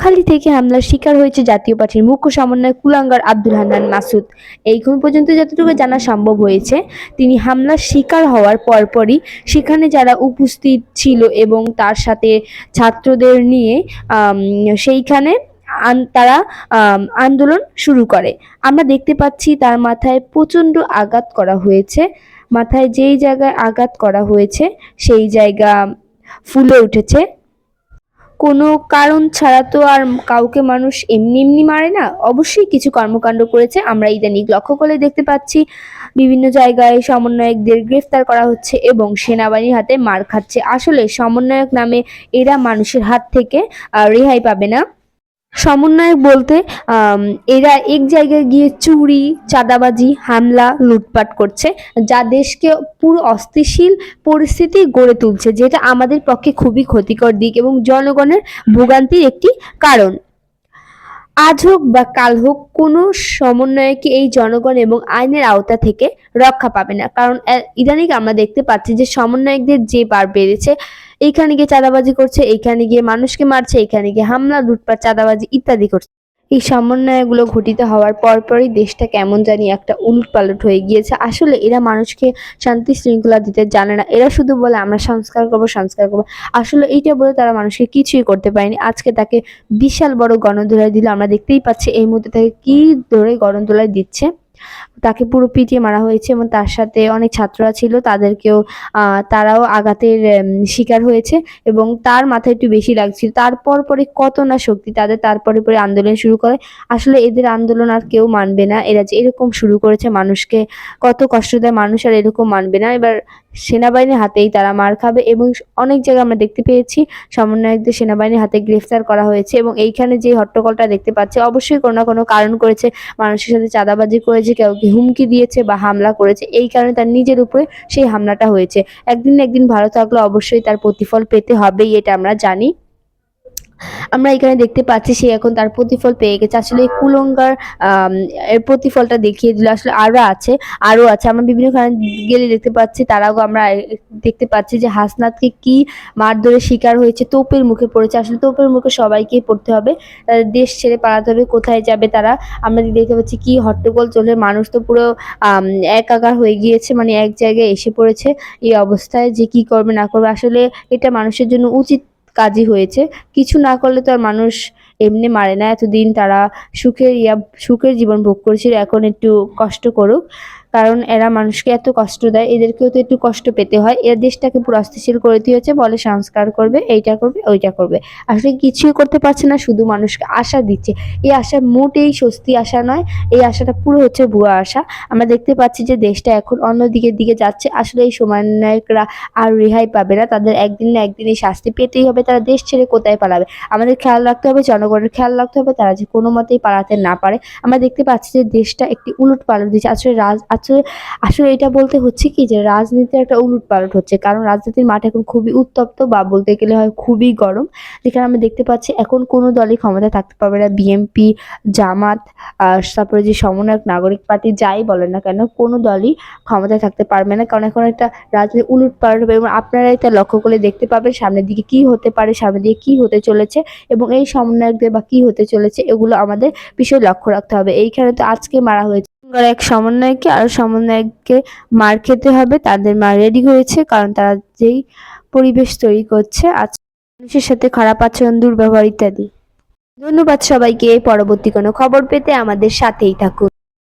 নোয়াখালী থেকে হামলার শিকার হয়েছে জাতীয় পার্টির মুখ্য সমন্বয় কুলাঙ্গার আব্দুল হান্নান মাসুদ। এইখন পর্যন্ত যতটুকু জানা সম্ভব হয়েছে, তিনি হামলার শিকার হওয়ার পরপরই সেখানে যারা উপস্থিত ছিল এবং তার সাথে ছাত্রদের নিয়ে সেইখানে তারা আন্দোলন শুরু করে। আমরা দেখতে পাচ্ছি তার মাথায় প্রচণ্ড আঘাত করা হয়েছে। মাথায় যেই জায়গায় আঘাত করা হয়েছে, সেই জায়গা ফুলে উঠেছে। কোনো কারণ ছাড়া তো আর কাউকে মানুষ এমনি এমনি মারে না। অবশ্যই কিছু কর্মকাণ্ড করেছে। আমরা ইদানিং লক্ষ্য করে দেখতে পাচ্ছি, বিভিন্ন জায়গায় সমন্বয়কদের গ্রেফতার করা হচ্ছে এবং সেনাবাহিনীর হাতে মার খাচ্ছে। আসলে সমন্বয়ক নামে এরা মানুষের হাত থেকে রেহাই পাবে না। সমন্বয়ক বলতে এরা এক জায়গায় গিয়ে চুরি, চাঁদাবাজি, হামলা, লুটপাট করছে, যা দেশকে পুরো অস্থিতিশীল পরিস্থিতি গড়ে তুলছে, যেটা আমাদের পক্ষে খুবই ক্ষতিকর দিক এবং জনগণের ভোগান্তির একটি কারণ। আজ হোক বা কাল হোক, কোনো সমন্বয়কে এই জনগণ এবং আইনের আওতা থেকে রক্ষা পাবে না। কারণ, এ- ইদানিং আমরা দেখতে পাচ্ছি যে সমন্বয়কদের যে বার বেড়েছে এইখানে গিয়ে চাঁদাবাজি করছে, এইখানে গিয়ে মানুষকে মারছে, এইখানে গিয়ে হামলা, লুটপাট, চাঁদাবাজি ইত্যাদি করছে। এই সমন্বয়গুলো ঘটিত হওয়ার পরপরই দেশটা কেমন জানি একটা উলটপালট হয়ে গিয়েছে। আসলে এরা মানুষকে শান্তি শৃঙ্খলা দিতে জানে না। এরা শুধু বলে, আমরা সংস্কার করব সংস্কার করব। আসলে এইটা বলে তারা মানুষকে কিছুই করতে পারেনি। আজকে তাকে বিশাল বড় গণধোলাই দিল। আমরা দেখতেই পাচ্ছি এই মুহূর্তে তাকে কি ধরে গণধোলাই দিচ্ছে। তাকে পুরো পিটিয়ে মারা হয়েছে এবং তার সাথে অনেক ছাত্ররা ছিল, তাদেরকেও তারাও আঘাতের শিকার হয়েছে এবং তার মাথায় একটু বেশি লাগছিল। তারপর পরে কত না শক্তি তাদের, তারপরে পরে আন্দোলন শুরু করে। আসলে এদের আন্দোলন আর কেউ মানবে না। এরা যে এরকম শুরু করেছে মানুষকে, কত কষ্ট দেয় মানুষ আর এরকম মানবে না। এবার সেনাবাহিনীর হাতেই তারা মার খাবে এবং অনেক জায়গায় আমরা দেখতে পেয়েছি, সমন্বয়কদের সেনাবাহিনীর হাতে গ্রেফতার করা হয়েছে এবং এইখানে যে হট্টগোলটা দেখতে পাচ্ছে, অবশ্যই কোনো না কোনো কারণ করেছে। মানুষের সাথে চাঁদাবাজি করেছে কাউকে হুমকি দিয়েছে বা হামলা করেছে, এই কারণে তার নিজের উপরে সেই হামলাটা হয়েছে। একদিন একদিন ভালো থাকলে অবশ্যই তার প্রতিফল পেতে হবেই, এটা আমরা জানি। আমরা এখানে দেখতে পাচ্ছি সে এখন তার প্রতিফল পেয়ে গেছে। আসলে কুলঙ্গার এর প্রতিফলটা দেখিয়ে দিল। আসলে আরও আছে আরও আছে। আমরা বিভিন্ন খানে গেলে দেখতে পাচ্ছি, তারাও আমরা দেখতে পাচ্ছি যে হাসনাতকে কি মারধরের শিকার হয়েছে, তোপের মুখে পড়েছে। আসলে তোপের মুখে সবাইকেই পড়তে হবে। তাদের দেশ ছেড়ে পালাতে হবে, কোথায় যাবে তারা? আমরা দেখতে পাচ্ছি কি হট্টগোল চলে মানুষ তো পুরো একাকার হয়ে গিয়েছে মানে এক জায়গায় এসে পড়েছে। এই অবস্থায় যে কি করবে, না করবে, আসলে এটা মানুষের জন্য উচিত কাজই হয়েছে। কিছু না করলে তো আর মানুষ এমনি মারে না। এতদিন তারা সুখের ইয়া, সুখের জীবন ভোগ করেছিল। এখন একটু কষ্ট করুক। কারণ এরা মানুষকে এত কষ্ট দেয়, এদেরকেও তো একটু কষ্ট পেতে হয়। এরা দেশটাকে পুরো অস্থিতিশীল করে দিয়েছে, বলে সংস্কার করবে, এইটা করবে, ওইটা করবে। আসলে কিছুই করতে পারছে না, শুধু মানুষকে আশা দিচ্ছে। এই আশা মোটেই স্বস্তি আশা নয়, এই আশাটা পুরো হচ্ছে ভুয়া আশা। আমরা দেখতে পাচ্ছি যে দেশটা এখন অন্য দিকের দিকে যাচ্ছে। আসলে এই সমন্বয়করা আর রেহাই পাবে না, তাদের একদিন না একদিন এই শাস্তি পেতেই হবে, তারা দেশ ছেড়ে কোথায় পালাবে? আমাদের খেয়াল রাখতে হবে, জনগণের খেয়াল রাখতে হবে, তারা যে কোনো মতেই পালাতে না পারে। আমরা দেখতে পাচ্ছি যে দেশটা একটি উলট পালট দিচ্ছে আসলে রাজ আসলে আসলে এটা বলতে হচ্ছে কি যে রাজনীতির একটা উলট পালট হচ্ছে। কারণ রাজনীতির মাঠ এখন খুবই উত্তপ্ত বা বলতে গেলে হয় খুবই গরম। যেখানে আমরা দেখতে পাচ্ছি এখন কোনো দলই ক্ষমতায় থাকতে পারবে না। বিএনপি জামাত তারপরে যে সমন্বয়ক, নাগরিক পার্টি, যাই বলেন না কেন, কোনো দলই ক্ষমতায় থাকতে পারবে না। কারণ এখন একটা রাজনীতি উলট পালট হবে এবং আপনারাই এটা লক্ষ্য করে দেখতে পাবেন সামনের দিকে কি হতে পারে, সামনের দিকে কি হতে চলেছে এবং এই সমন্বয়কদের বা কি হতে চলেছে, এগুলো আমাদের বিষয়ে লক্ষ্য রাখতে হবে। এইখানে তো আজকে মারা হয়েছে। এক সমন্বয়কে আর সমন্বয়কে মার খেতে হবে, তাদের মা রেডি হয়েছে, কারণ তারা যেই পরিবেশ তৈরি করছে, আজ মানুষের সাথে খারাপ আচরণ, দুর্ব্যবহার ইত্যাদি। ধন্যবাদ সবাইকে পরবর্তী কোনো খবর পেতে আমাদের সাথেই থাকুন।